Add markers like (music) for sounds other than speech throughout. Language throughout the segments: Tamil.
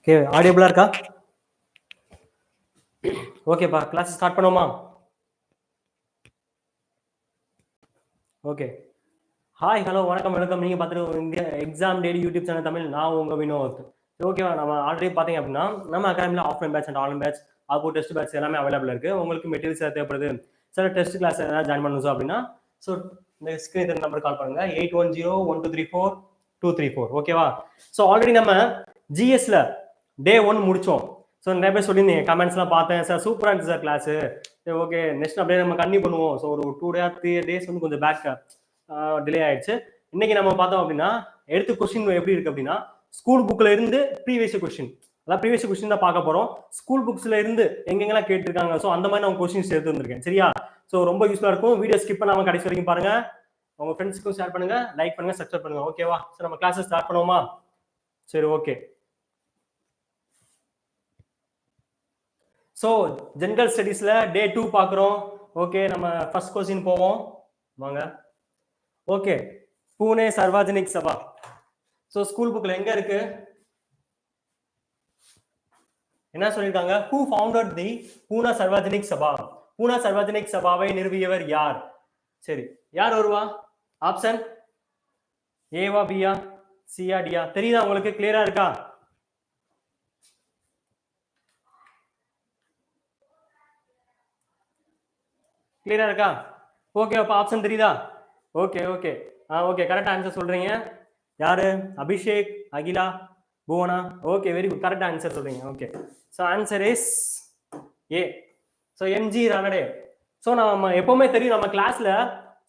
ஓகே ஆடியபிளா இருக்கா? ஓகேப்பா கிளாஸ் ஸ்டார்ட் பண்ணுவோமா? ஓகே ஹாய் ஹலோ வணக்கம் வணக்கம். நீங்கள் பார்த்துட்டு India exam daily YouTube channel Tamil நான் உங்கள் வினோத். ஓகேவா நம்ம ஆல்ரெடி பார்த்தீங்க அப்படின்னா நம்ம அகாடமியில் offline batch and online batch அப்போ டெஸ்ட் பேட்ச் எல்லாமே அவைலபிள் இருக்குது உங்களுக்கு மெட்டீரியல்ஸ் தேவைப்படுது சில டெஸ்ட் கிளாஸ் ஏதாவது ஜாயின் பண்ணணும் அப்படின்னா ஸோ இந்த ஸ்க்ரீன் நம்பர் கால் பண்ணுங்க. Eight one zero one two three four two three four ஓகேவா ஸோ ஆல்ரெடி நம்ம ஜிஎஸ்ல டே ஒன் முடிச்சோம். ஸோ நிறைய பேர் சொல்லியிருந்தீங்க கமெண்ட்ஸ்லாம் பார்த்தேன். சார் சூப்பராக இருந்துச்சு சார் கிளாஸு சரி ஓகே நெக்ஸ்ட் அப்படியே நம்ம கண்டினியூ பண்ணுவோம். ஸோ ஒரு டூ டே த்ரீ டேஸ் வந்து கொஞ்சம் பேக் டிலே ஆயிடுச்சு. இன்னைக்கு நம்ம பார்த்தோம் அப்படின்னா எடுத்து கொஸ்டின் எப்படி இருக்கு அப்படின்னா ஸ்கூல் புக்கில் இருந்து ப்ரீவியஸ் கொஸ்டின் அதான் ப்ரீவியஸ் கொஸ்டின் தான் பார்க்க போகிறோம் ஸ்கூல் புக்ஸில் இருந்து எங்கெங்கெல்லாம் கேட்டிருக்காங்க. ஸோ அந்த மாதிரி நான் கொஸ்டின்ஸ் எடுத்து வந்திருக்கேன். சரியா? ஸோ ரொம்ப யூஸ்ஃபுல்லாக இருக்கும். வீடியோ ஸ்கிப் பண்ணாமல் கடைசி வரைக்கும் பாருங்க. உங்கள் ஃப்ரெண்ட்ஸுக்கும் ஷேர் பண்ணுங்க. லைக் பண்ணுங்க சப்ஸ்கிரைப் பண்ணுங்க. ஓகேவா சரி நம்ம கிளாஸஸ் ஸ்டார்ட் பண்ணுவோமா? சரி ஓகே ஸோ ஜென்ரல் ஸ்டடீஸில் டே டூ பார்க்குறோம். ஓகே நம்ம ஃபர்ஸ்ட் கொஸ்டின் போவோம். வாங்க. Okay Pune Sarvajanik Sabha so school புக்கில் எங்கே இருக்கு? என்ன சொல்லியிருக்காங்க? Who founded the Poona Sarvajanik Sabha Poona Sarvajanik சபாவை நிறுவியவர் யார்? சரி யார் வருவா? ஆப்ஷன் ஏவா பியா சியா டியா தெரியுதா உங்களுக்கு? கிளியரா இருக்கா? கிளியரா இருக்கா? ஓகே அப்போ ஆப்ஷன் தெரியுதா? ஓகே ஓகே ஆ ஓகே கரெக்ட் ஆன்சர் சொல்றீங்க. யாரு? Abhishek Akila Bhuvana? Okay very good correct answer சொல்றீங்க. Okay so answer is A so MG Ranade so நம்ம எப்பவுமே தெரியும் நம்ம கிளாஸ்ல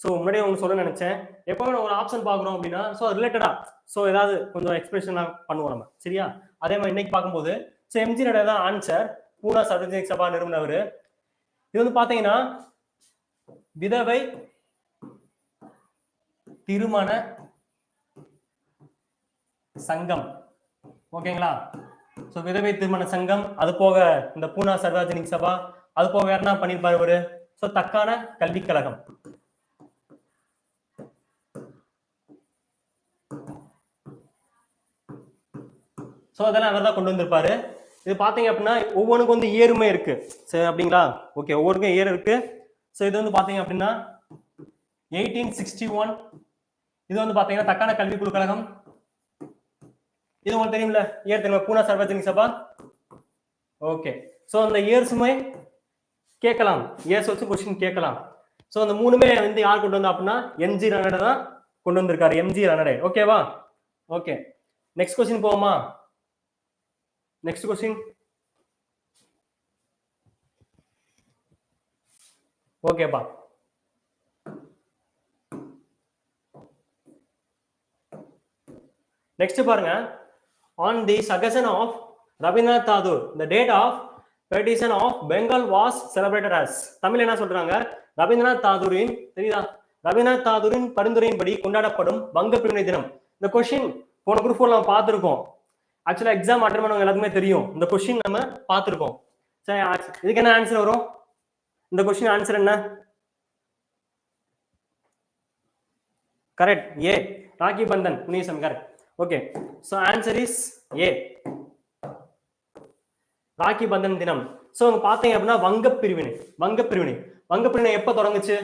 ஸோ முன்னாடியே உங்களுக்கு சொல்ல நினைச்சேன். எப்பவுமே நம்ம ஒரு ஆப்ஷன் பார்க்குறோம் அப்படின்னா ஸோ ரிலேட்டடா ஸோ ஏதாவது கொஞ்சம் எக்ஸ்பிரஷனாக பண்ணுவோம் நம்ம. சரியா? அதே மாதிரி இன்னைக்கு பார்க்கும்போது ஸோ எம்ஜி ரனடே தான் ஆன்சர் பூனா சர்வஜனிக் சபா நிறுவனவர் இது வந்து பார்த்தீங்கன்னா விதவை திருமண சங்கம். ஓகேங்களா? ஸோ விதவை திருமண சங்கம் அது போக இந்த பூனா சர்வாஜனிக் சபா அது போக வேற என்ன பண்ணியிருப்பாரு ஒரு ஸோ தக்கான கல்விக் கழகம். ஸோ அதெல்லாம் அவர் தான் கொண்டு வந்திருப்பாரு. இது பார்த்தீங்க அப்படின்னா ஒவ்வொன்றுக்கும் வந்து ஏறுமை இருக்கு. சரி அப்படிங்களா? ஓகே ஒவ்வொருக்கும் ஏறு இருக்கு. ஸோ இது வந்து பார்த்தீங்க அப்படின்னா எயிட்டீன் சிக்ஸ்டி ஒன் இது வந்து பார்த்தீங்கன்னா தக்கான கல்வி குழு கழகம். இது உங்களுக்கு தெரியும்ல இயர் தெரியுமா பூனா சர்வஜனிக் சபா. ஓகே ஸோ அந்த இயர்ஸுமே கேட்கலாம். இயர்ஸ் வச்சு கொஸ்டின் கேட்கலாம். ஸோ அந்த மூணுமே வந்து யார் கொண்டு வந்தா அப்படின்னா எம்ஜி ரனடே தான் கொண்டு வந்திருக்காரு. எம்ஜி ரனடே. ஓகேவா ஓகே நெக்ஸ்ட் கொஸ்டின் போவோமா? நெக்ஸ்ட் கொஸ்டின் ஓகேப்பா. நெக்ஸ்ட் பாருங்க. On the occasion of Rabindranath Tagore the date of partition of Bengal was celebrated as Tamil என்ன சொல்றாங்க? ரவீந்திரநாத் தாதூரின் தெரியுதா? ரவீந்திரநாத் தாதூரின் பரிந்துரையின்படி கொண்டாடப்படும் வங்க பிரிவினை தினம். இந்த கொஸ்டின் போன குரூப் நம்ம பார்த்துருக்கோம். ஆக்சுவலாக எக்ஸாம் அட்டன் பண்ணவங்க எல்லாத்துக்குமே தெரியும். இந்த கொஸ்டின் நம்ம பார்த்துருக்கோம். சரி இதுக்கு என்ன ஆன்சர் வரும்? இந்த கொஸ்டின் ஆன்சர் என்ன? Correct A Rakhi Bandhan புனிசம் correct okay so answer is A Rakhi Bandhan தினம். ஸோ அங்க பார்த்தீங்க அப்படின்னா வங்க பிரிவினை வங்க பிரிவினை வங்க பிரிவினை எப்போ தொடங்குச்சு?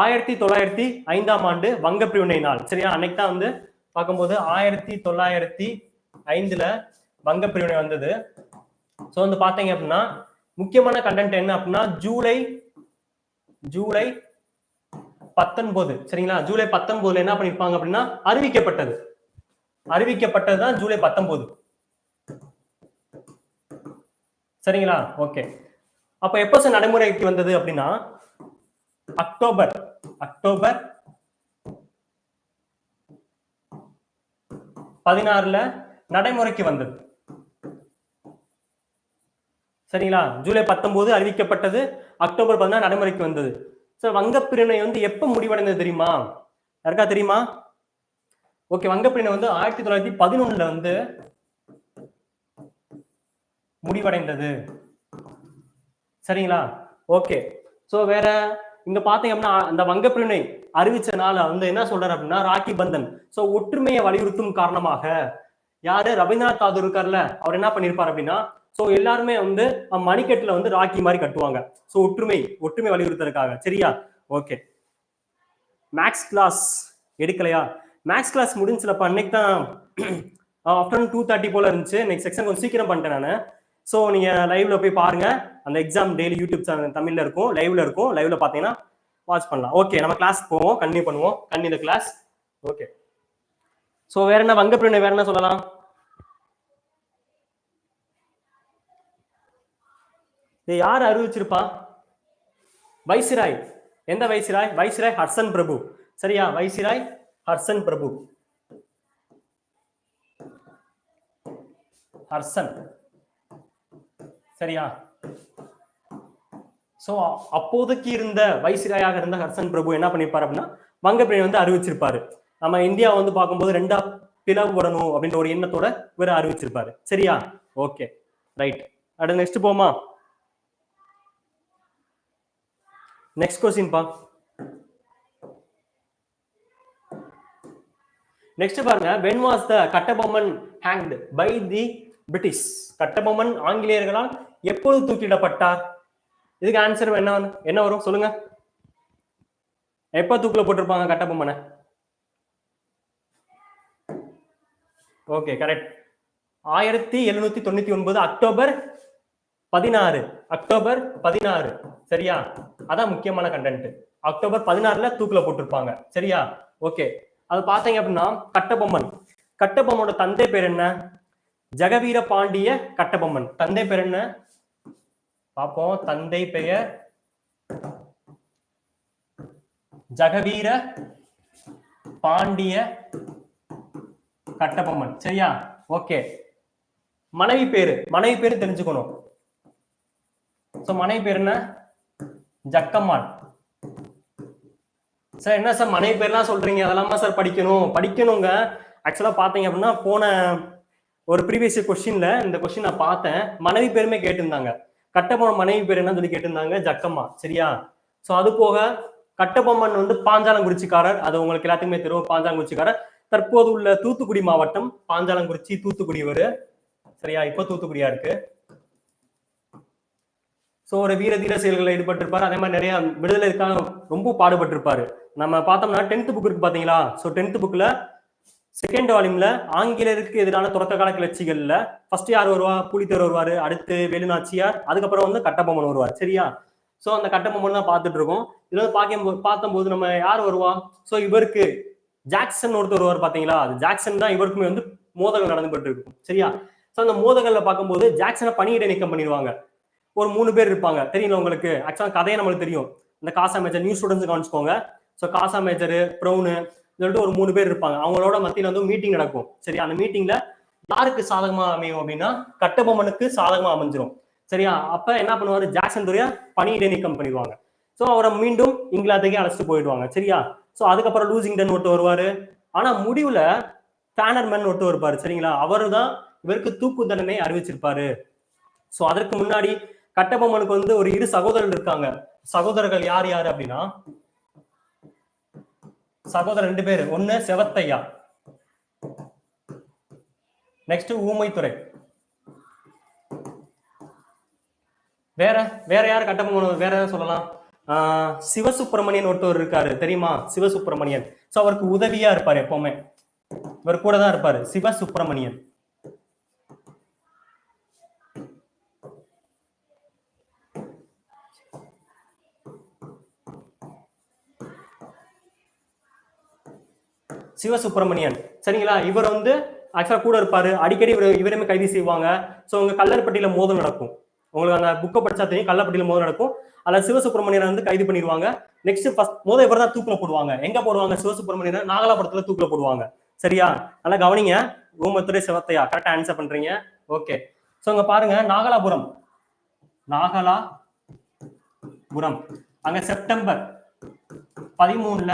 ஆயிரத்தி தொள்ளாயிரத்தி ஐந்தாம் ஆண்டு வங்க பிரிவினை நாள். சரியா? அன்னைக்கு தான் வந்து பார்க்கும்போது ஆயிரத்தி தொள்ளாயிரத்தி ஐந்துல வங்க பிரிவினை வந்தது. ஸோ வந்து பார்த்தீங்க அப்படின்னா முக்கியமான கண்டென்ட் என்ன அப்படின்னா ஜூலை ஜூலை பத்தொன்பது. சரிங்களா? ஜூலை பத்தொன்பதுல என்ன பண்ணிருப்பாங்க அப்படின்னா அறிவிக்கப்பட்டது. அறிவிக்கப்பட்டது தான் ஜூலை பத்தொன்பது. சரிங்களா? ஓகே. அப்ப எப்போ சார் நடைமுறைக்கு வந்தது அப்படின்னா அக்டோபர் அக்டோபர் பதினாறுல நடைமுறைக்கு வந்தது. சரிங்களா? ஜூலை பத்தொன்பது அறிவிக்கப்பட்டது. அக்டோபர் பதினாறு நடைமுறைக்கு வந்தது. ஸோ வங்கப்பிரிவினை வந்து எப்போ முடிவடைந்தது தெரியுமா? யாருக்கா தெரியுமா? ஓகே வங்கப்பிரிவினை வந்து ஆயிரத்தி தொள்ளாயிரத்தி பதினொன்னுல வந்து முடிவடைந்தது. சரிங்களா? ஓகே ஸோ வேற இங்க பாத்தீங்க அப்படின்னா அந்த வங்கப்பிரிவினை அறிவிச்சனால வந்து என்ன சொல்றாரு அப்படின்னா ராக்கி பந்தன். ஸோ ஒற்றுமையை வலியுறுத்தும் காரணமாக யாரு? ரவீந்திரநாத் தாகூர் இருக்கார்ல அவர் என்ன பண்ணியிருப்பார் அப்படின்னா ஸோ எல்லாருமே வந்து மணிக்கட்டில் வந்து ராக்கி மாதிரி கட்டுவாங்க. ஸோ ஒற்றுமை ஒற்றுமை வலியுறுத்துறதுக்காக. சரியா? ஓகே மேக்ஸ் கிளாஸ் எடுக்கலையா? மேக்ஸ் கிளாஸ் முடிஞ்சிலப்ப அன்னைக்கு தான் ஆஃப்டர்நூன் டூ தேர்ட்டி போல இருந்துச்சு. நெக்ஸ்ட் செக்ஷன் கொஞ்சம் சீக்கிரம் பண்ணிட்டேன் நான். ஸோ நீங்கள் லைவ்ல போய் பாருங்க. அந்த எக்ஸாம் டெய்லி யூடியூப் சேனல் தமிழ்ல இருக்கும் லைவ்ல இருக்கும். லைவ்ல பார்த்தீங்கன்னா வாட்ச் பண்ணலாம். ஓகே நம்ம கிளாஸ் போவோம் கண்டினியூ பண்ணுவோம். கண்டினியூ கிளாஸ் ஓகே ஸோ வேற என்ன? வங்கப்பிரிவினை வேற என்ன சொல்லலாம்? இதை யார் அறிவிச்சிருப்பா? வைசிராய். எந்த வைசிராய்? வைசிராய் ஹர்சன் பிரபு. சரியா? வைசிராய் ஹர்சன் பிரபு. ஹர்சன் சரியா? சோ அப்போதைக்கு இருந்த வைசிராயாக இருந்த ஹர்சன் பிரபு என்ன பண்ணிருப்பாரு அப்படின்னா வங்கப்பிரிவினை வந்து அறிவிச்சிருப்பாரு. நம்ம இந்தியா வந்து பார்க்கும்போது ரெண்டா பிளவுபடணும் அப்படின்ற ஒரு எண்ணத்தோட இவர் அறிவிச்சிருப்பாரு. சரியா? ஓகே ரைட் அடுத்து நெக்ஸ்ட் போமா? நெக்ஸ்ட் கொஸ்டின்பா நெக்ஸ்ட் பாருங்க. When was the Kattabomman hanged by the British Kattabomman ஆங்கிலேயர்களால் எப்போது தூக்கிடப்பட்டார்? இதுக்கு ஆன்சர் என்ன வரும்? என்ன வரும்? சொல்லுங்க. எப்ப தூக்கில போட்டிருப்பாங்க கட்டபொம்மனை? ஓகே கரெக்ட் ஆயிரத்தி எழுநூத்தி தொண்ணூத்தி ஒன்பது அக்டோபர் பதினாறு அக்டோபர் பதினாறு. சரியா? அதான் முக்கியமான கண்டென்ட் அக்டோபர் பதினாறுல தூக்குல போட்டிருப்பாங்க. சரியா? ஓகே அது பார்த்தீங்க அப்படின்னா கட்டபொம்மன். கட்டபொம்மனோட தந்தை பேர் என்ன? ஜெகவீர பாண்டிய கட்டபொம்மன். தந்தை பேர் என்ன? பார்ப்போம். தந்தை பெயர் ஜெகவீர பாண்டிய கட்டபொம்மன். சரியா? ஓகே மனைவி பேரு. மனைவி பேரு தெரிஞ்சுக்கணும். சோ மனைவி பேர் என்ன? ஜக்கம்மாள். சார் என்ன சார் மனைவி பேர்லாம் சொல்றீங்க? அதெல்லாமா சார் படிக்கணும். படிக்கணுங்க. ஆக்சுவலா பாத்தீங்க அப்படின்னா போன ஒரு ப்ரீவியஸ் கொஸ்டின்ல இந்த கொஸ்டின் நான் பார்த்தேன். மனைவி பேருமே கேட்டிருந்தாங்க. கட்டபொம்மன் மனைவி பேர் என்ன சொல்லி கேட்டிருந்தாங்க ஜக்கம்மா சரியா? சோ அது போக கட்டபொம்மன் வந்து பாஞ்சாலங்குறிச்சிக்காரர். அது உங்களுக்கு எல்லாத்துக்குமே தெரியும். பாஞ்சாலங்குறிச்சிக்காரர். தற்போது உள்ள தூத்துக்குடி மாவட்டம் பாஞ்சாலங்குறிச்சி தூத்துக்குடி ஒரு சரியா? இப்போ தூத்துக்குடியா இருக்கு. ஸோ ஒரு வீர தீர செயல்களில் ஈடுபட்டிருப்பாரு. அதே மாதிரி நிறைய விடுதலைக்காக ரொம்ப பாடுபட்டிருப்பாரு. நம்ம பார்த்தோம்னா டென்த் புக் இருக்கு பார்த்தீங்களா? ஸோ டென்த் புக்கில் செகண்ட் வால்யூம்ல ஆங்கிலேயருக்கு எதிரான தொடக்க கால கிளர்ச்சிகள்ல ஃபர்ஸ்ட் யார் வருவா? புலித்தர் வருவாரு. அடுத்து வேலுநாச்சியார். அதுக்கப்புறம் வந்து கட்டபொம்மன் வருவார். சரியா? ஸோ அந்த கட்டபொம்மன் தான் பார்த்துட்டு இருக்கோம். இதுல வந்து பார்க்கும் பார்த்தம்போது நம்ம யார் வருவா? ஸோ இவருக்கு ஜாக்சன் ஒருத்தர் வருவார் பாத்தீங்களா அது ஜாக்சன் தான் இவருக்குமே வந்து மோதல் நடந்துபட்டு இருக்கும். சரியா? ஸோ அந்த மோதல்கள்ல பார்க்கும்போது ஜாக்சனை பணியிட நீக்கம் பண்ணிடுவாங்க. ஒரு மூணு பேர் இருப்பாங்க. தெரியல உங்களுக்கு? ஆக்சுவலாக கதையை நம்மளுக்கு தெரியும். இந்த காசா மேஜர் நியூ ஸ்டூடெண்ட்ஸ் கவனிச்சுக்கோங்க. ஸோ காசா மேஜர் ப்ரௌனு சொல்லிட்டு ஒரு மூணு பேர் இருப்பாங்க. அவங்களோட மத்தியில் வந்து மீட்டிங் நடக்கும். சரி அந்த மீட்டிங்ல யாருக்கு சாதகமா அமையும் அப்படின்னா கட்டபொம்மனுக்கு சாதகமா அமைஞ்சிரும். சரியா? அப்ப என்ன பண்ணுவாரு? ஜாக்சன் துறையா பணியிடை நீக்கம் பண்ணிடுவாங்க. ஸோ அவரை மீண்டும் இங்கிலாந்துக்கே அழைச்சிட்டு போயிடுவாங்க. சரியா? ஸோ அதுக்கப்புறம் லூசிங்டன் ஒருத்தர் வருவாரு. ஆனா முடிவுல ஃபேனர்மேன் ஒருத்தர் இருப்பாரு. சரிங்களா? அவரு தான் இவருக்கு தூக்கு தண்டனை அறிவிச்சிருப்பாரு. ஸோ அதற்கு முன்னாடி கட்டபொம்மனுக்கு வந்து ஒரு இரு சகோதரர்கள் இருக்காங்க. சகோதரர்கள் யார் யார் அப்படின்னா? சகோதரர் ரெண்டு பேர். ஒன்னு செவத்தையா. நெக்ஸ்ட் ஊமைத்துறை. வேற வேற யார் கட்டபொம்மன்? வேற ஏதாவது சொல்லலாம். ஆஹ் சிவசுப்பிரமணியன் ஒருத்தர் இருக்காரு. தெரியுமா? சிவசுப்பிரமணியன். சோ அவருக்கு உதவியா இருப்பாரு எப்பவுமே. இவர் கூட தான் இருப்பாரு. சிவசுப்பிரமணியன். சிவசுப்பிரமணியன். சரிங்களா? இவர் வந்து ஆக்சுவலாக கூட இருப்பார். அடிக்கடி இவர் இவருமே கைது செய்வாங்க. ஸோ உங்கள் கல்லற்பட்டியில் மோதல் நடக்கும். உங்களுக்கு அந்த புக்கை படிச்சா தெரியும். கல்லப்பட்டியில் மோதல் நடக்கும். அதில் சிவசுப்பிரமணியனை வந்து கைது பண்ணிடுவாங்க. நெக்ஸ்ட் ஃபஸ்ட் மோதல் இவர் தான் தூக்கில் போடுவாங்க. எங்கே போடுவாங்க சிவசுப்பிரமணியனை? நாகலாபுரத்தில் தூக்கில் போடுவாங்க. சரியா? நல்லா கவனிங்க. ஊமத்துறை சிவத்தையா? கரெக்டாக ஆன்சர் பண்ணுறீங்க ஓகே ஸோ இங்கே பாருங்க. நாகலாபுரம். நாகலாபுரம். அங்கே செப்டம்பர் பதிமூணுல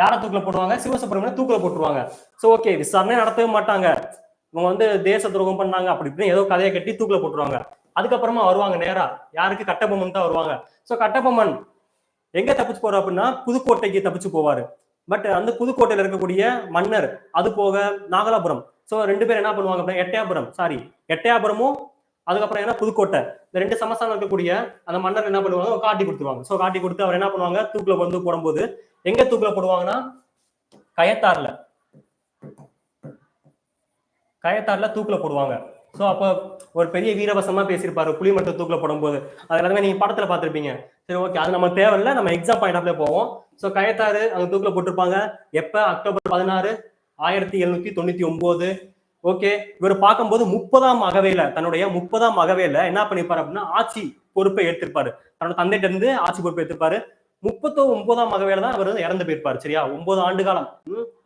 யாரை தூக்கில் போடுவாங்க சிவசுப்பிரமணியன் தூக்கல போட்டுருவாங்க. சோ ஓகே விசாரணை நடத்தவே மாட்டாங்க. இவங்க வந்து தேச துரோகம் பண்ணாங்க அப்படி இப்படின்னு ஏதோ கதையை கட்டி தூக்கில் போட்டுருவாங்க. அதுக்கப்புறமா வருவாங்க நேரா. யாருக்கு? கட்டபொம்மன் தான் வருவாங்க. சோ கட்டபொம்மன் எங்க தப்பிச்சு போறா அப்படின்னா புதுக்கோட்டைக்கு தப்பிச்சு போவாரு. பட் அந்த புதுக்கோட்டையில இருக்கக்கூடிய மன்னர் அது போக நாகலாபுரம். ஸோ ரெண்டு பேரும் என்ன பண்ணுவாங்க அப்படின்னா எட்டயாபுரம் சாரி எட்டயாபுரமும் அதுக்கப்புறம் என்ன? புதுக்கோட்டை. இந்த ரெண்டு சமஸ்தானம் இருக்கக்கூடிய அந்த மன்னர் என்ன பண்ணுவாங்க? காட்டி கொடுத்துருவாங்க. ஸோ காட்டி கொடுத்து அவர் என்ன பண்ணுவாங்க? தூக்குல வந்து போடும்போது எங்க தூக்குல போடுவாங்கன்னா? கயத்தார்ல. கயத்தார்ல தூக்கில் போடுவாங்க. ஸோ அப்போ ஒரு பெரிய வீரவசமா பேசியிருப்பாரு புலி மட்டும் போடும்போது. அது எல்லாமே நீங்க படத்துல பார்த்துருப்பீங்க. சரி ஓகே அது நம்ம தேவையில்ல நம்ம எக்ஸாம் பாயிண்ட் ஆஃப்ல போவோம். ஸோ கயத்தாறு அங்க தூக்கில் போட்டிருப்பாங்க. எப்ப? அக்டோபர் பதினாறு ஆயிரத்தி எழுநூத்தி தொண்ணூத்தி ஒன்பது ஓகே இவர் பார்க்கும்போது முப்பதாம் அகவையில தன்னுடைய முப்பதாம் அகவையில என்ன பண்ணிருப்பாரு அப்படின்னா ஆட்சி பொறுப்பை எடுத்திருப்பாரு தன்னோட தந்தையிட்ட இருந்து ஆட்சி பொறுப்பை எடுத்திருப்பாரு முப்பத்தோ ஒன்பதாம் அகவையில தான் அவர் வந்து இறந்து போயிருப்பார் சரியா? ஒன்பது ஆண்டு காலம்.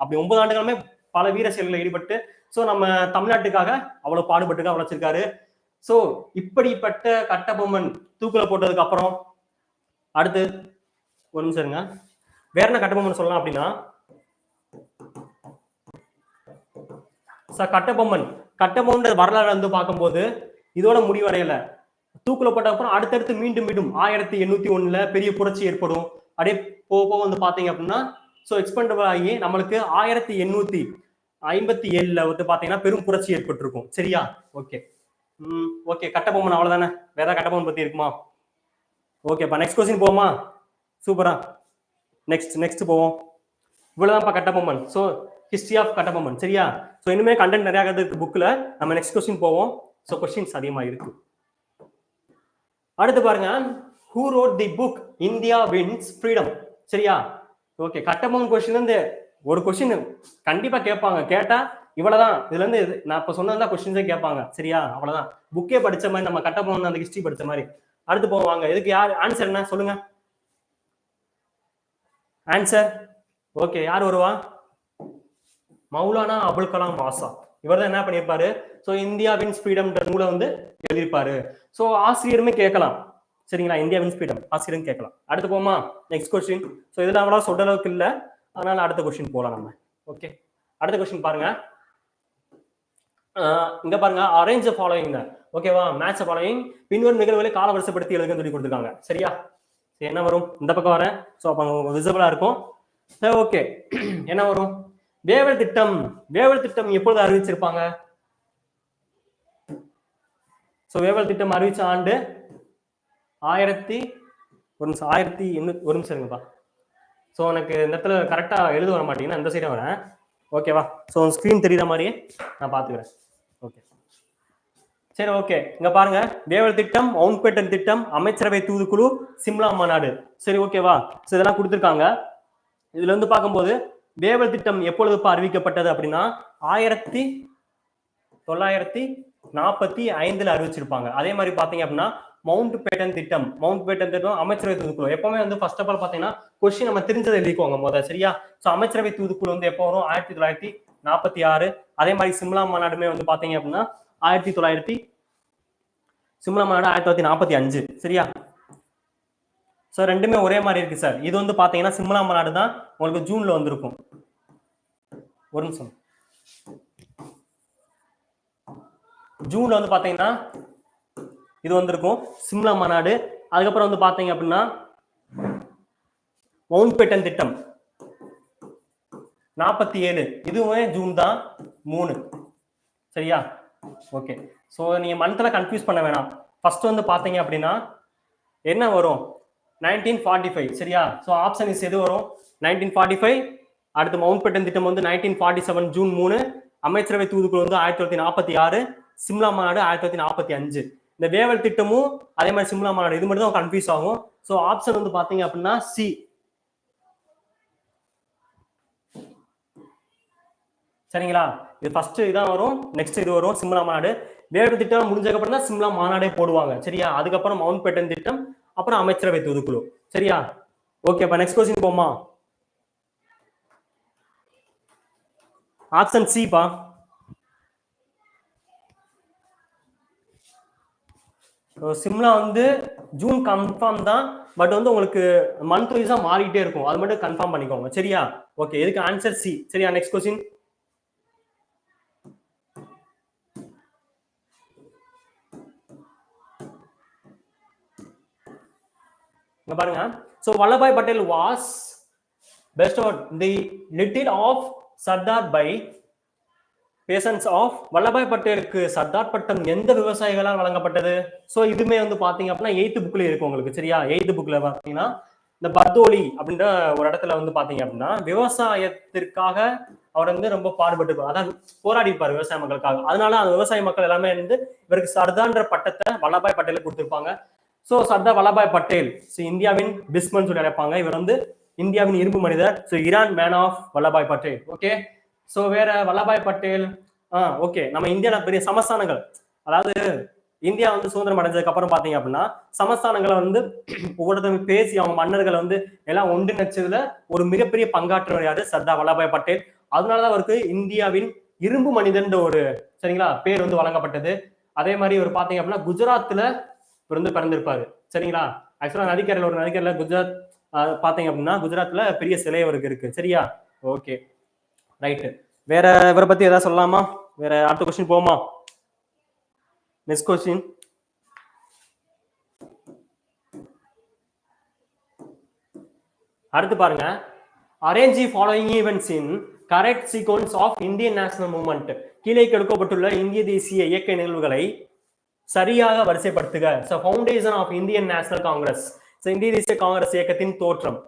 அப்படி ஒன்பது ஆண்டு காலமே பல வீர செயல்களில் ஈடுபட்டு ஸோ நம்ம தமிழ்நாட்டுக்காக அவ்வளவு பாடுபட்டு உழைச்சிருக்காரு. ஸோ இப்படிப்பட்ட கட்டபொம்மன் தூக்குல போட்டதுக்கு அப்புறம் அடுத்து ஒரு நிமிஷம் இருங்க. வேற என்ன கட்டபொம்மன் சொல்லலாம் அப்படின்னா சார் கட்டபொம்மன். கட்டபொம்மன் வரலாறு வந்து பார்க்கும்போது இதோட முடிவடையலை. தூக்குல போட்ட அப்புறம் அடுத்தடுத்து மீண்டும் மீண்டும் ஆயிரத்தி எண்ணூத்தி ஒண்ணுல பெரிய புரட்சி ஏற்படும். அப்படியே போக போக வந்து பாத்தீங்க அப்படின்னா ஸோ எக்ஸ்பெண்டபிள் ஆகி நம்மளுக்கு ஆயிரத்தி எண்ணூத்தி ஐம்பத்தி ஏழுல வந்து பாத்தீங்கன்னா பெரும் புரட்சி ஏற்பட்டிருக்கும். சரியா? ஓகே ம் ஓகே கட்டபொம்மன் அவ்வளவுதானே? வேற கட்டபொம்மன் பத்தி இருக்குமா? ஓகேப்பா நெக்ஸ்ட் கொஸ்டின் போவோமா? சூப்பரா நெக்ஸ்ட் நெக்ஸ்ட் போவோம். இவ்வளவுதான்ப்பா Kattabomman. So history of Kattabomman. சரியா? ஸோ இனிமேல் கண்டென்ட் நிறையா இருக்கு புக்கில் நம்ம நெக்ஸ்ட் கொஸ்டின் போவோம். ஸோ கொஸ்டின்ஸ் அதிகமாக இருக்குது அடுத்து பாருங்க. Who wrote the book India wins freedom சரியா? ஓகே கட்டபொம்மன் கொஸ்டின் இருந்து ஒரு கொஸ்டின் கண்டிப்பா கேட்பாங்க. கேட்டா இவ்வளவுதான். இதுல இருந்து இது- நான் இப்ப சொன்னதுதான் கொஸ்டின்ஸே கேட்பாங்க. சரியா? அவ்வளவுதான். புக்கே படிச்ச மாதிரி நம்ம கட்டபொம்மன் அந்த ஹிஸ்டரி படிச்ச மாதிரி. அடுத்து போவாங்க இதுக்கு யார் ஆன்சர் என்ன? சொல்லுங்க. ஆன்சர் ஓகே யார் வருவா? மௌலானா அபுல் கலாம் ஆசாத். இவர் தான் என்ன பண்ணியிருப்பாரு? ஸோ இந்தியாவின் ஸ்பீடம்ன்ற நூலை வந்து எழுதியிருப்பாரு. ஸோ ஆசிரியருமே கேட்கலாம். சரிங்களா? இந்தியாவின் ஸ்பீடம் ஃப்ரீடம் ஆசிரியரும் கேட்கலாம். அடுத்து போமா நெக்ஸ்ட் கொஸ்டின் ஸோ இதெல்லாம் அவ்வளோ சொல்ற அளவுக்கு இல்லை. அதனால அடுத்த கொஸ்டின் போகலாம் நம்ம. ஓகே அடுத்த கொஸ்டின் பாருங்க. இங்க பாருங்க. அரேஞ்ச் ஃபாலோயிங் ஓகேவா மேட்ச் ஃபாலோயிங் பின்வரும் நிகழ்வுகளை கால வரிசைப்படுத்தி எழுதுன்னு சொல்லி கொடுத்துருக்காங்க. சரியா? சரி, என்ன வரும்? இந்த பக்கம் வரேன். ஸோ அப்போ விசிபிளா இருக்கும். சரி ஓகே (clears throat) என்ன வரும்? வேவல் திட்டம். வேவல் திட்டம் எப்பொழுது அறிவிச்சிருப்பாங்க? ஸோ வேவல் திட்டம் அறிவிச்ச ஆண்டு ஆயிரத்தி ஒரு நிமிஷம் ஆயிரத்தி எண்ணூத்தி ஒரு நிமிஷம் இருங்கப்பா. ஸோ எனக்கு இந்த இடத்துல கரெக்டாக எழுத வர மாட்டீங்கன்னா இந்த சைடாக வரேன். ஓகேவா ஸோ ஸ்க்ரீன் தெரியுற மாதிரியே நான் பார்த்துக்கிறேன். ஓகே சரி ஓகே இங்க பாருங்க. வேவல் திட்டம் மவுண்ட்பேட்டன் திட்டம் அமைச்சரவை தூதுக்குழு சிம்லா மாநாடு. சரி ஓகேவா ஸோ இதெல்லாம் கொடுத்துருக்காங்க. இதுல இருந்து பார்க்கும்போது வேவல் திட்டம் எப்பொழுதுப்பா அறிவிக்கப்பட்டது அப்படின்னா ஆயிரத்தி தொள்ளாயிரத்தி நாற்பத்தி ஐந்துல அறிவிச்சிருப்பாங்க. அதே மாதிரி பாத்தீங்க அப்படின்னா மவுண்ட் பேட்டன் திட்டம். மவுண்ட் பேட்டன் திட்டம் அமைச்சரவை தூதுக்குழு. எப்பவுமே வந்து ஃபர்ஸ்ட் ஆஃப் ஆல் பாத்தீங்கன்னா கொஸ்டின் நம்ம தெரிஞ்சதை எழுதிக்கோங்க மொதல் சரியா? ஸோ அமைச்சரவை தூதுக்குழு வந்து எப்போ வரும்? ஆயிரத்தி தொள்ளாயிரத்தி நாற்பத்தி ஆறு. அதே மாதிரி சிம்லா மாநாடுமே வந்து பாத்தீங்க அப்படின்னா ஆயிரத்தி தொள்ளாயிரத்தி சிம்லா மாநாடு ஆயிரத்தி தொள்ளாயிரத்தி நாற்பத்தி அஞ்சு சரியா? சார் ரெண்டுமே ஒரே மாதிரி இருக்கு சார் இது வந்து பார்த்தீங்கன்னா சிம்லா மாநாடு தான் உங்களுக்கு ஜூனில் வந்திருக்கும். ஒரு நிமிஷம். ஜூனில் வந்து பார்த்தீங்கன்னா இது வந்திருக்கும் சிம்லா மாநாடு அதுக்கப்புறம் வந்து பார்த்தீங்க அப்படின்னா மவுண்ட் பேட்டன் திட்டம். நாற்பத்தி ஏழு இதுவுமே ஜூன் தான் மூணு. சரியா? ஓகே ஸோ நீங்கள் மந்த்தில் கன்ஃபியூஸ் பண்ண வேணாம். ஃபர்ஸ்ட் வந்து பார்த்தீங்க அப்படின்னா என்ன வரும்? நைன்டீன் ஃபார்ட்டி ஃபைவ் சரியா? ஸோ ஆப்ஷன் இஸ் எது வரும்? நைன்டீன் ஃபார்ட்டி ஃபைவ் அடுத்து மவுண்ட் பேட்டன் திட்டம் வந்து நைன்டீன் ஃபார்ட்டி செவன் ஜூன் மூணு. அமைச்சரவை தூதுக்குழு வந்து ஆயிரத்தி தொள்ளாயிரத்தி நாற்பத்தி ஆறு சிம்லா மாநாடு ஆயிரத்தி தொள்ளாயிரத்தி நாற்பத்தி அஞ்சு. இந்த வேவல் திட்டமும் அதே மாதிரி சிம்லா மாநாடு இது மட்டும் தான் கன்ஃபியூஸ் ஆகும். ஸோ ஆப்ஷன் வந்து பார்த்தீங்க அப்படின்னா சி சரிங்களா? இது ஃபர்ஸ்ட் இதான் வரும் நெக்ஸ்ட் இது வரும் சிம்லா மாநாடு. வேவல் திட்டம் முடிஞ்சதுக்கப்புறம் தான் சிம்லா மாநாடே போடுவாங்க சரியா? அதுக்கப்புறம் மவுண்ட் பேட்டன் திட்டம் அப்புறம் அமைச்சரவை தூதுக்குழு சரியா? ஓகேப்பா நெக்ஸ்ட் கொஸ்டின் போமா ஆப்ஷன் சிப்பா சிம்லா வந்து ஜூன் கன்ஃபார்ம் தான் பட் வந்து உங்களுக்கு மந்த் வைஸா மாறிட்டே இருக்கும். அது மட்டும் கன்ஃபார்ம் பண்ணிக்கோங்க. சரியா? ஓகே இதுக்கு ஆன்சர் சி சரியா நெக்ஸ்ட் கொஸ்டின் இங்க பாருங்க. So Vallabhbhai Patel was bestowed the title of Sardar by peasants of Vallabhbhai பட்டேலுக்கு Sardar பட்டம் எந்த விவசாயிகளால் வழங்கப்பட்டது? ஸோ இதுமே வந்து பாத்தீங்க அப்படின்னா எயித்து புக்ல இருக்கு உங்களுக்கு சரியா? எயித்து புக்ல பாத்தீங்கன்னா இந்த பர்தோலி அப்படின்ற ஒரு இடத்துல வந்து பாத்தீங்க அப்படின்னா விவசாயத்திற்காக அவர் வந்து ரொம்ப பாடுபட்டு அதாவது போராடி இருப்பார் விவசாய மக்களுக்காக. அதனால அந்த விவசாய மக்கள் எல்லாமே வந்து இவருக்கு சர்தான்ற பட்டத்தை வல்லபாய் பட்டேலுக்கு கொடுத்துருப்பாங்க. சோ சர்தார் வல்லபாய் பட்டேல் ஸோ இந்தியாவின் பிஸ்மன் சொல்லி அழைப்பாங்க. இவர் வந்து இந்தியாவின் இரும்பு மனிதர். So iron man of Vallabhbhai Patel. Okay so வேற வல்லபாய் பட்டேல் ஆ ஓகே நம்ம இந்தியால பெரிய சமஸ்தானங்கள். அதாவது இந்தியா வந்து சுதந்திரம் அடைஞ்சதுக்கு அப்புறம் பாத்தீங்க அப்படின்னா சமஸ்தானங்களை வந்து (clears throat) ஒவ்வொருத்தரும் பேசி அவங்க மன்னர்களை வந்து எல்லாம் ஒன்றிணைச்சதுல ஒரு மிகப்பெரிய பங்காற்றவர் யாரு? சர்தார் வல்லபாய் பட்டேல். அதனாலதான் அவருக்கு இந்தியாவின் இரும்பு மனிதன்ற ஒரு சரிங்களா பேர் வந்து வழங்கப்பட்டது. அதே மாதிரி இவர் பாத்தீங்க அப்படின்னா குஜராத்ல பிறந்து பிறந்திருப்பாரு. சரிங்களா? ஆக்சுவலா நதிக்கரையில் ஒரு நதிக்கரையில் குஜராத் பார்த்தீங்க அப்படின்னா குஜராத்ல பெரிய சிலை அவருக்கு இருக்கு. சரியா? ஓகே ரைட்டு வேற இவரை பத்தி ஏதாவது சொல்லலாமா? வேற அடுத்த கொஸ்டின் போமா? நெக்ஸ்ட் கொஸ்டின் அடுத்து பாருங்க. Arrange following events in correct sequence of Indian national movement கீழே கொடுக்கப்பட்டுள்ள இந்திய தேசிய இயக்க நிகழ்வுகளை சரியாக வரிசைப்படுத்துக. So foundation of Indian National Congress so இந்திய தேசிய காங்கிரஸ் இயக்கத்தின் தோற்றம்.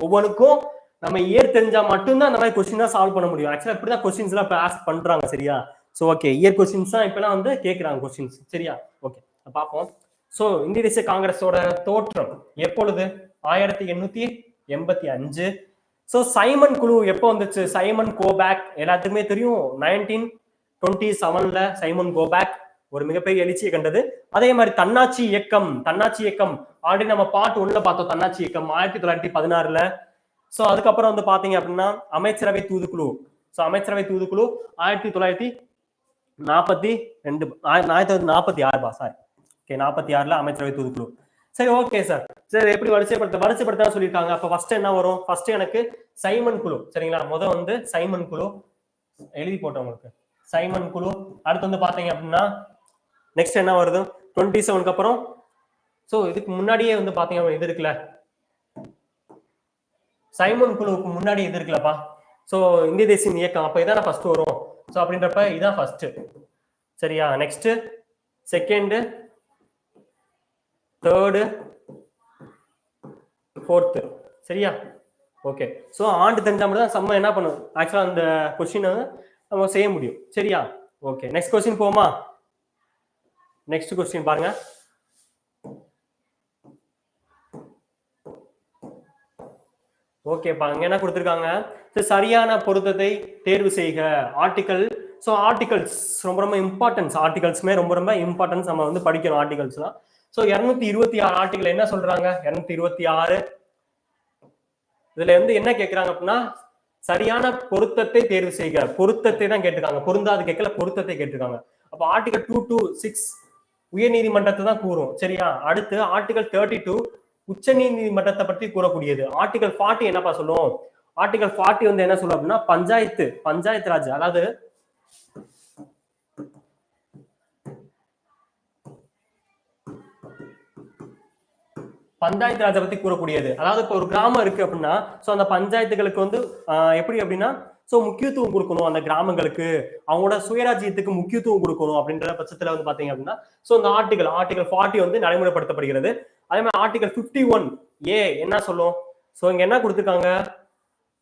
ஒவ்வொன்றுக்கும் நம்ம இயர் தெரிஞ்சா மட்டும்தான் அந்த மாதிரி கொஸ்டின் தான் சால்வ் பண்ண முடியும். ஆக்சுவலா இப்படி தான் கொஸ்டின்ஸ் எல்லாம் இப்போ ஆஸ்க் பண்றாங்க சரியா? ஸோ ஓகே இயர் கொஸ்டின்ஸ் தான் இப்பெல்லாம் வந்து கேட்குறாங்க கொஸ்டின்ஸ் சரியா? ஓகே பார்ப்போம். ஸோ இந்திய தேசிய காங்கிரஸோட தோற்றம் எப்பொழுது? ஆயிரத்தி எண்ணூத்தி எண்பத்தி அஞ்சு. ஸோ சைமன் குழு எப்போ வந்துச்சு? Simon go back. எல்லாத்துக்குமே தெரியும். நைன்டீன் டுவெண்ட்டி செவன்ல சைமன் கோபேக் ஒரு மிகப்பெரிய எழுச்சியை கண்டது. அதே மாதிரி தன்னாட்சி இயக்கம் தன்னாட்சி இயக்கம். ஆல்ரெடி நம்ம பாட்டு ஒண்ணுல பார்த்தோம் தன்னாட்சி இயக்கம். ஆயிரத்தி தொள்ளாயிரத்தி பதினாறுல. ஸோ அதுக்கப்புறம் வந்து பாத்தீங்க அப்படின்னா அமைச்சரவை தூதுக்குழு. ஸோ அமைச்சரவை தூதுக்குழு ஆயிரத்தி தொள்ளாயிரத்தி நாற்பத்தி ரெண்டு ஆயிரத்தி தொள்ளாயிரத்தி நாற்பத்தி ஆறு பா சாரி ஓகே நாற்பத்தி ஆறுல அமைச்சரவை தூதுக்குழு. சரி ஓகே சார் சரி எப்படி வரிசைப்படுத்த வரிசைப்படுத்த சொல்லியிருக்காங்க. அப்ப ஃபர்ஸ்ட் என்ன வரும்? ஃபர்ஸ்ட் எனக்கு சைமன் குழு சரிங்களா? முத வந்து சைமன் குழு. எழுதி போட்டேன் உங்களுக்கு. சைமன் குழு. அடுத்து வந்து பாத்தீங்க அப்படின்னா நெக்ஸ்ட் என்ன வருது? டுவெண்ட்டி செவனுக்கு அப்புறம். ஸோ இதுக்கு முன்னாடியே வந்து பாத்தீங்க இது இருக்குல்ல? சைமன் குழுவுக்கு முன்னாடி இது இருக்குல்லப்பா. ஸோ இந்திய தேசிய இயக்கம் அப்போ இதான் ஃபர்ஸ்ட் வரும். ஸோ அப்படின்றப்ப இதான் ஃபர்ஸ்ட் சரியா? நெக்ஸ்ட் செகண்டு தேர்டு ஃபோர்த்து சரியா? ஓகே ஸோ ஆண்டு தெரிஞ்சா மட்டும் தான் செம்ம. என்ன பண்ணும்? ஆக்சுவலாக அந்த கொஸ்டினை நம்ம செய்ய முடியும். சரியா? ஓகே நெக்ஸ்ட் கொஸ்டின் போமா? நெக்ஸ்ட் கொஸ்டின் பாருங்க. ஓகேப்பா அங்க என்ன கொடுத்துருக்காங்க? சரியான பொருத்தத்தை தேர்வு செய்க. ஆர்டிகல் ஸோ ஆர்டிகல்ஸ் ரொம்ப ரொம்ப இம்பார்ட்டன்ஸ் ஆர்டிகல்ஸ்மே ரொம்ப ரொம்ப இம்பார்ட்டன்ஸ் நம்ம வந்து படிக்கணும் ஆர்டிகல்ஸ்லாம் ஸோ இரநூத்தி இருபத்தி ஆறு ஆர்டிகல் என்ன சொல்றாங்க? இரநூத்தி இருபத்தி ஆறு. இதுல வந்து என்ன கேட்கறாங்க அப்படின்னா சரியான பொருத்தத்தை தேர்வு செய்க. பொருத்தத்தை தான் கேட்டிருக்காங்க பொருந்தாது கேட்கல பொருத்தத்தை கேட்டிருக்காங்க அப்போ ஆர்டிகல் டூ டூ சிக்ஸ் உயர் நீதிமன்றத்தை தான் கூறும். சரியா? அடுத்து ஆர்டிகல் தேர்ட்டி டூ உச்ச நீதிமன்றத்தை பற்றி கூறக்கூடியது. ஆர்டிகல் ஃபார்ட்டி என்னப்பா சொல்லுவோம் ஆர்டிகல் ஃபார்ட்டி வந்து என்ன சொல்லும் அப்படின்னா பஞ்சாயத்து பஞ்சாயத்து ராஜ். அதாவது பஞ்சாயத்து ராஜை பத்தி கூறக்கூடியது. அதாவது இப்போ ஒரு கிராமம் இருக்கு அப்படின்னா ஸோ அந்த பஞ்சாயத்துகளுக்கு வந்து எப்படி அப்படின்னா ஸோ முக்கியத்துவம் கொடுக்கணும் அந்த கிராமங்களுக்கு. அவங்களோட சுயராஜ்யத்துக்கு முக்கியத்துவம் கொடுக்கணும் அப்படின்ற பட்சத்தில் வந்து பார்த்தீங்க அப்படின்னா ஸோ இந்த ஆர்டிகல் ஆர்டிகல் ஃபார்ட்டி வந்து நடைமுறைப்படுத்தப்படுகிறது. அதே மாதிரி ஆர்டிகல் ஃபிஃப்டி ஒன் ஏ என்ன சொல்லும்? ஸோ இங்கே என்ன கொடுத்துருக்காங்க?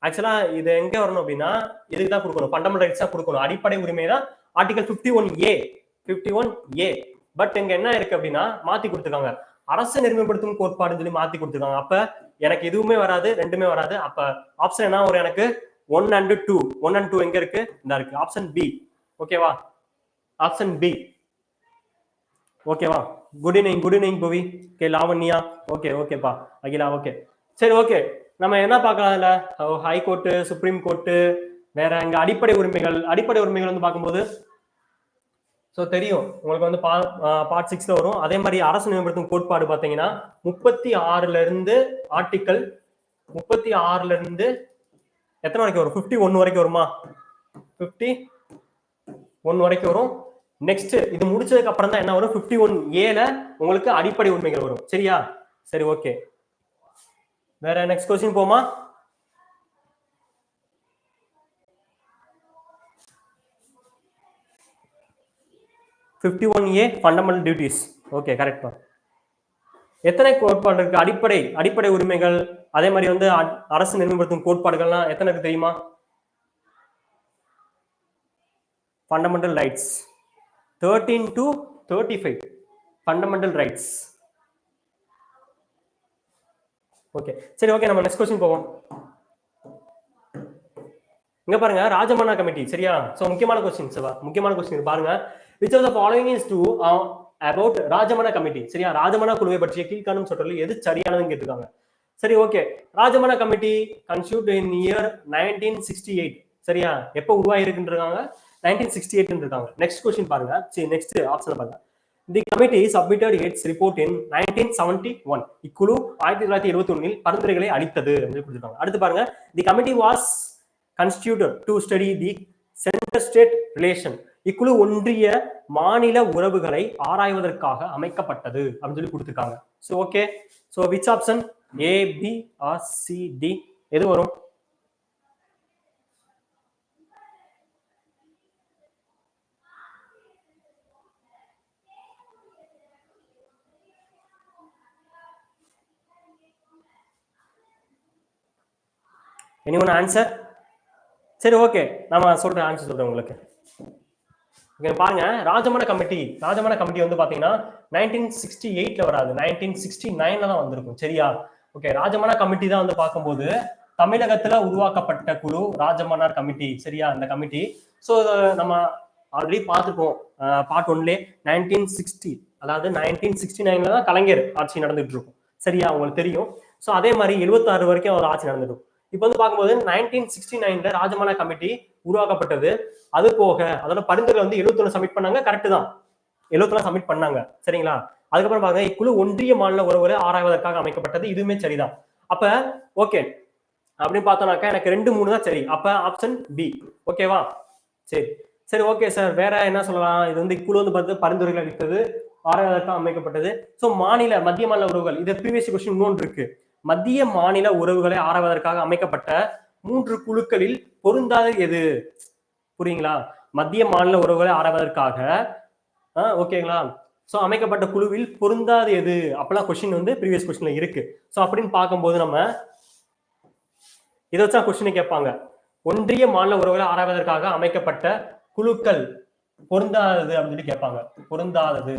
ஆக்சுவலாக இது எங்கே வரணும் அப்படின்னா இதுக்கு தான் கொடுக்கணும். ஃபண்டமெண்டல் ரைட்ஸ் தான் கொடுக்கணும். அடிப்படை உரிமை தான் article fifty one A. Fifty one A. But இங்கே என்ன இருக்கு அப்படின்னா மாற்றி கொடுத்துருக்காங்க. அரசு நெறிமுறைப்படுத்தும் கோட்பாடுன்னு சொல்லி மாற்றி கொடுத்துருக்காங்க. அப்போ எனக்கு எதுவுமே வராது ரெண்டுமே வராது. அப்போ ஆப்ஷன் என்ன ஒரு எனக்கு? One and two one and two எங்க இருக்கு? இந்த இருக்கு. ஆப்ஷன் பி ஓகேவா ஆப்ஷன் பி ஓகேவா good evening good evening Bhuvi. Okay Lavanya. Okay ஓகேப்பா அகிலா ஓகே சரி ஓகே நம்ம என்ன பார்க்கலாம் இதுல ஹை கோர்ட்டு சுப்ரீம் கோர்ட்டு வேற இங்க அடிப்படை உரிமைகள்? அடிப்படை உரிமைகள் வந்து பார்க்கும்போது ஸோ தெரியும். உங்களுக்கு வந்து பா பார்ட் சிக்ஸ்ல வரும். அதே மாதிரி அரசு மேம்படுத்தும் கோட்பாடு பார்த்தீங்கன்னா முப்பத்தி ஆறுல இருந்து ஆர்டிக்கல் முப்பத்தி ஆறுல இருந்து எத்தனை வரைக்கும் வரும்? ஃபிஃப்டி ஒன் வரைக்கும் வருமா? ஃபிஃப்டி ஒன் வரைக்கும் வரும். நெக்ஸ்ட் இது முடிச்சதுக்கு அப்புறம் தான் என்ன வரும்? ஃபிஃப்டி ஒன் ஏல உங்களுக்கு அடிப்படை உரிமைகள் வரும். சரியா? சரி ஓகே வேற நெக்ஸ்ட் கொஸ்டின் போமா? Fifty one A fundamental duties okay கரெக்டா எத்தனை கோட்பாடு இருக்கு அடிப்படை அடிப்படை உரிமைகள்? அதே மாதிரி வந்து அரசு நிர்மப்படுத்தும் கோட்பாடுகள்லாம் எத்தனை தெரியுமா? Fundamental rights thirteen to thirty five fundamental rights okay சரி ஓகே நம்ம நெக்ஸ்ட் கொஸ்டின் போவோம். இங்க பாருங்க ராஜமன்னா கமிட்டி சரியா? சோ முக்கியமான கொஸ்டின் சவா முக்கியமான கொஸ்டின் பாருங்க. Which of the following is true about Rajamannar committee சரியா? ராஜமன்னா குழுவை பற்றிய கீழ்காணும் சொல்றதுல எது சரியானதுன்னு கேட்டிருக்காங்க. சரி okay Rajamannar committee constituted in year nineteen sixty eight சரியா? எப்போ உருவாயிருக்குன்றாங்க நைன்டீன் சிக்ஸ்டி எயிட் இருக்காங்க நெக்ஸ்ட் கொஸ்டின் பாருங்க. சரி நெக்ஸ்ட் ஆப்ஷன் பாருங்க. The committee submitted its report in nineteen seventy one இக்குழு ஆயிரத்தி தொள்ளாயிரத்தி இருபத்தி ஒன்னில் பரிந்துரைகளை அளித்தது அப்படின்னு கொடுத்துருக்காங்க. அடுத்து பாருங்க. The committee was constituted to study the central state relation இக்குழு ஒன்றிய மாநில உறவுகளை ஆராய்வதற்காக அமைக்கப்பட்டது அப்படின்னு சொல்லி கொடுத்துருக்காங்க. So okay so which option A B or C D எது வரும்? எனி ஒன் ஆன்சர் சரி ஓகே நம்ம சொல்றேன் ஆன்சர் சொல்றேன் உங்களுக்கு. இங்க பாருங்க ராஜமன கமிட்டி. ராஜமன கமிட்டி வந்து பாத்தீங்கன்னா நைன்டீன் சிக்ஸ்டி எயிட்ல வராது. நைன்டீன் சிக்ஸ்டி நைன்ல தான் வந்திருக்கும். சரியா? ஓகே ராஜமன்னார் கமிட்டி தான் வந்து பார்க்கும்போது தமிழகத்துல உருவாக்கப்பட்ட குழு ராஜமன்னார் கமிட்டி சரியா? அந்த கமிட்டி ஸோ நம்ம ஆல்ரெடி பார்த்துருப்போம் பார்ட் ஒன்லே நைன்டீன் சிக்ஸ்டி அதாவது நைன்டீன் சிக்ஸ்டி நைன்ல தான் கலைஞர் ஆட்சி நடந்துட்டு இருக்கும் சரியா? உங்களுக்கு தெரியும். ஸோ அதே மாதிரி எழுபத்தாறு வரைக்கும் அவர் ஆட்சி நடந்துடும் இப்போ வந்து பார்க்கும்போது நைன்டீன் சிக்ஸ்டி நைன்ல ராஜமன்னா கமிட்டி உருவாக்கப்பட்டது. அது போக அதோட பரிந்துரை வந்து 71 சப்மிட் பண்ணாங்க. கரெக்ட் தான். 71 சப்மிட் பண்ணாங்க. சரிங்களா? அதுக்கப்புறம் பாருங்க இக்குழு ஒன்றிய மாநில உறவுகளை ஆராய்வதற்காக அமைக்கப்பட்டது இதுவுமே சரிதான். அப்ப ஓகே அப்படின்னு பார்த்தோம்னாக்கா எனக்கு ரெண்டு மூணு தான் சரி. அப்ப ஆப்ஷன் பி ஓகேவா சரி. சரி ஓகே சார் வேற என்ன சொல்லலாம்? இது வந்து இக்குழு வந்து பார்த்து பரிந்துரைகள் அளித்தது ஆராய்வதற்காக அமைக்கப்பட்டது. ஸோ மாநில மத்திய மாநில உறவுகள். இது ப்ரீவியஸ் கொஸ்டின் இன்னொன்று இருக்கு. மத்திய மாநில உறவுகளை ஆராய்வதற்காக அமைக்கப்பட்ட மூன்று குழுக்களில் பொருந்தாத எது? புரியுங்களா? மத்திய மாநில உறவுகளை ஆராய்வதற்காக ஆ, ஓகேங்களா ஸோ அமைக்கப்பட்ட குழுவில் பொருந்தாது எது? அப்பெல்லாம் கொஸ்டின் வந்து ப்ரீவியஸ் கொஸ்டின்ல இருக்கு. ஸோ அப்படின்னு பார்க்கும்போது நம்ம இதை வச்சா கொஸ்டினை கேட்பாங்க. ஒன்றிய மாநில உறவுகளை ஆராய்வதற்காக அமைக்கப்பட்ட குழுக்கள் பொருந்தாதது அப்படின்னு சொல்லி கேட்பாங்க. பொருந்தாதது.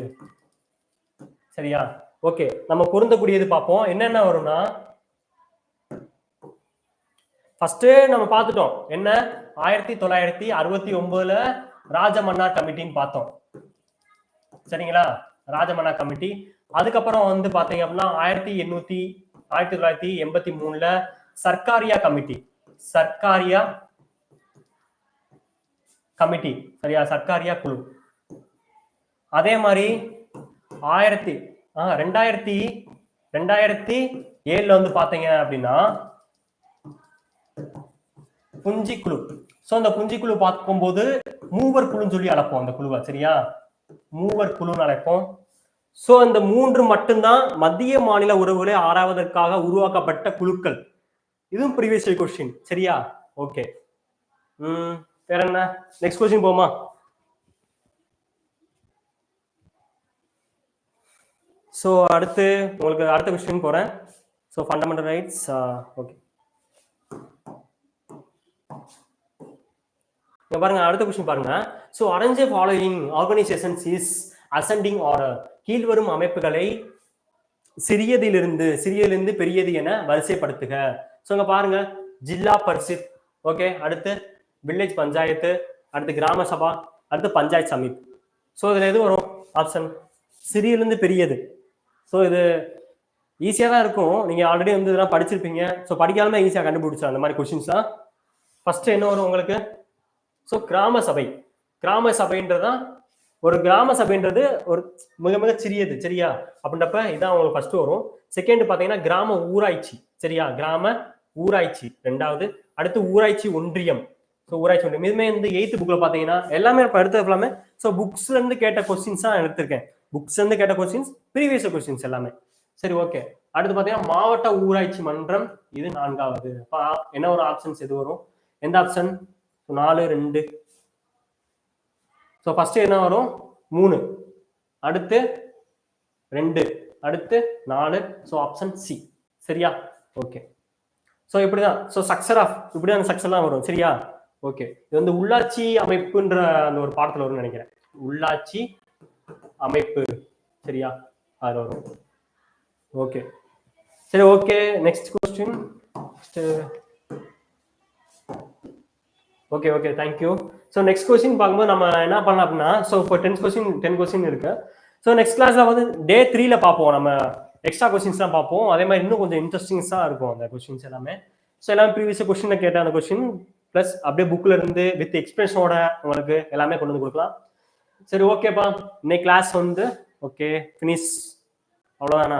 சரியா? ஓகே நம்ம பொருந்தக்கூடியது பார்ப்போம். என்னென்ன வரும்னா ஃபர்ஸ்ட் நம்ம பார்த்துட்டோம். என்ன? ஆயிரத்தி தொள்ளாயிரத்தி அறுபத்தி ஒன்பதுல ராஜமன்னார் கமிட்டின்னு பார்த்தோம். சரிங்களா? ராஜமன்னா கமிட்டி. அதுக்கப்புறம் வந்து பாத்தீங்க அப்படின்னா ஆயிரத்தி எண்ணூத்தி ஆயிரத்தி தொள்ளாயிரத்தி எண்பத்தி மூணுல சர்க்காரியா கமிட்டி. சர்க்காரியா கமிட்டி. சரியா? சர்க்காரியா குழு. அதே மாதிரி ஆயிரத்தி ஆஹ் ரெண்டாயிரத்தி ரெண்டாயிரத்தி ஏழுல வந்து பாத்தீங்க அப்படின்னா புஞ்சி குழு சோ அந்த புஞ்சி குழு பார்க்கும்போது மூவர் குழுன்னு சொல்லி அழைப்போம் அந்த குழுவை. சரியா? மூவர் குழுன்னு அழைப்போம். சோ இந்த மூன்று மட்டும்தான் மத்திய மாநில உறவுகளை ஆராய்வதற்காக உருவாக்கப்பட்ட குழுக்கள். இதுவும் ப்ரீவியஸ் கொஸ்டின் சரியா? ஓகே ம் வேற என்ன? நெக்ஸ்ட் கொஸ்டின் போமா? ஸோ அடுத்து உங்களுக்கு அடுத்த கொஸ்டின் போறேன். ஸோ ஃபண்டமெண்டல் ரைட்ஸ் ஓகே இப்போ பாருங்க அடுத்த கொஸ்டின் பாருங்க. So arrange following organisations is ascending order கீழ்வரும் அமைப்புகளை சிறியதிலிருந்து சிறியதிலிருந்து பெரியது என வரிசைப்படுத்துக. ஸோ இங்கே பாருங்க. ஜில்லா பரிசித். ஓகே அடுத்து வில்லேஜ் பஞ்சாயத்து அடுத்து கிராம சபா அடுத்து பஞ்சாயத்து சமீப். ஸோ இதில் எது வரும்? ஆப்ஷன் சிறியிலிருந்து பெரியது. ஸோ இது ஈஸியாக தான் இருக்கும். நீங்கள் ஆல்ரெடி வந்து இதெல்லாம் படிச்சிருப்பீங்க. ஸோ படிக்காமல் ஈஸியாக கண்டுபிடிச்சா அந்த மாதிரி கொஷின்ஸ்லாம் ஃபஸ்ட்டு என்ன வரும் உங்களுக்கு? ஸோ கிராம சபை. கிராம சபைன்றதுதான் ஒரு கிராம சபைன்றது ஒரு மிக மிக சிறியது சரியா? அப்படின்றப்ப இதான் உங்களுக்கு ஃபர்ஸ்ட் வரும். செகண்ட் பார்த்தீங்கன்னா கிராம ஊராட்சி சரியா? கிராம ஊராட்சி ரெண்டாவது. அடுத்து ஊராட்சி ஒன்றியம். ஸோ ஊராட்சி ஒன்றியம். இதுமே வந்து எயித்து புக்கில் பார்த்தீங்கன்னா எல்லாமே இப்போ எடுத்தது எல்லாமே ஸோ புக்ஸ்லேருந்து கேட்ட கொஸ்டின்ஸ் தான் எடுத்திருக்கேன். புக்ஸ்லேருந்து கேட்ட கொஸ்டின்ஸ் ப்ரீவியஸ் கொஸ்டின்ஸ் எல்லாமே. சரி ஓகே அடுத்து பார்த்தீங்கன்னா மாவட்ட ஊராட்சி மன்றம் இது நான்காவது. என்ன ஒரு ஆப்ஷன்ஸ் எது வரும்? எந்த ஆப்ஷன் நாலு ரெண்டு. ஸோ ஃபர்ஸ்ட் என்ன வரும்? மூணு. அடுத்து ரெண்டு. அடுத்து நாலு. ஸோ ஆப்ஷன் சி சரியா? ஓகே ஸோ இப்படிதான். ஸோ சக்சர் ஆஃப் இப்படி அந்த சக்சர்லாம் வரும். சரியா? ஓகே இது வந்து உள்ளாட்சி அமைப்புன்ற அந்த ஒரு பாடத்தில் வரும்னு நினைக்கிறேன். உள்ளாட்சி அமைப்பு. சரியா? அதில் வரும். ஓகே சரி okay next question okay okay thank you so next question பார்க்கும்போது நம்ம என்ன பண்ணலாம் அப்படின்னா ஸோ இப்போ டென் கொஸ்டின் டென் கொஸ்டின் இருக்கு. ஸோ நெக்ஸ்ட் கிளாஸ்ல வந்து டே த்ரீல பார்ப்போம். நம்ம எக்ஸ்ட்ரா கொஸ்டின்ஸ்லாம் பார்ப்போம். அதே மாதிரி இன்னும் கொஞ்சம் இன்ட்ரெஸ்டிங்ஸாக இருக்கும் அந்த கொஸ்டின்ஸ் எல்லாமே. ஸோ எல்லாமே ப்ரீவியஸ் கொஸ்டினில் கேட்ட அந்த கொஸ்டின் ப்ளஸ் அப்படியே புக்கில் இருந்து வித் எக்ஸ்பிரஷனோட உங்களுக்கு எல்லாமே கொண்டு வந்து கொடுக்கலாம். சரி ஓகேப்பா இன்னைக்கு கிளாஸ் வந்து ஓகே ஃபினிஷ் அவ்வளோதானா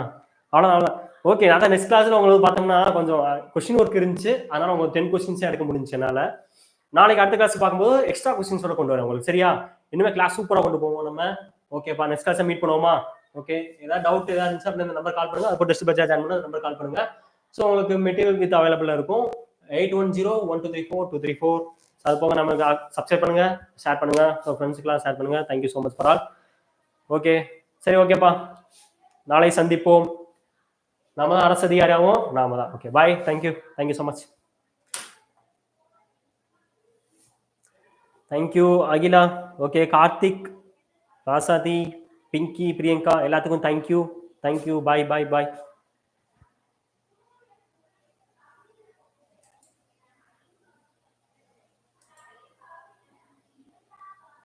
அவ்வளோதான் அவ்வளோ ஓகே அதான் நெக்ஸ்ட் கிளாஸில் உங்களுக்கு பார்த்தோம்னா கொஞ்சம் uh, கொஸ்டின் ஒர்க் இருந்துச்சு. அதனால உங்களுக்கு டென் கொஸ்டின்ஸே எடுக்க முடிஞ்சுச்சு என்னால். நாளைக்கு அடுத்த கிளாஸ் பார்க்கும்போது எக்ஸ்ட்ரா கொஸ்டின்ஸோட கொண்டு வரேன் உங்களுக்கு. சரியா? இனிமேல் கிளாஸ் சூப்பராக கொண்டு போவோம் நம்ம. ஓகேப்பா நெக்ஸ்ட் கிளாஸ் மீட் பண்ணுவோமா? ஓகே ஏதாவது டவுட் ஏதாவது இருந்துச்சு அப்படின்னு நம்பர் கால் பண்ணுங்க. அப்போ டெஸ்ட் பேட்ச் ஜாயின் பண்ண நம்பர் கால் பண்ணுங்க. ஸோ உங்களுக்கு மெட்டீரியல் வித் அவைலபிளாக இருக்கும். Eight one zero one two three four two three four அது போக நமக்கு சப்ஸ்கிரைப் பண்ணுங்க ஷேர் பண்ணுங்க. ஸோ ஃப்ரெண்ட்ஸுக்கெல்லாம் ஷேர் பண்ணுங்க. Thank you so much for all okay சரி ஓகேப்பா நாளை சந்திப்போம். நாம தான் அரசு அதிகாரியாகவும் நாம தான். Okay bye thank you thank you so much thank you Akila okay Karthik Rasathi Pinky Priyanka எல்லாத்துக்கும் தேங்க்யூ தேங்க்யூ பாய் பாய் பாய்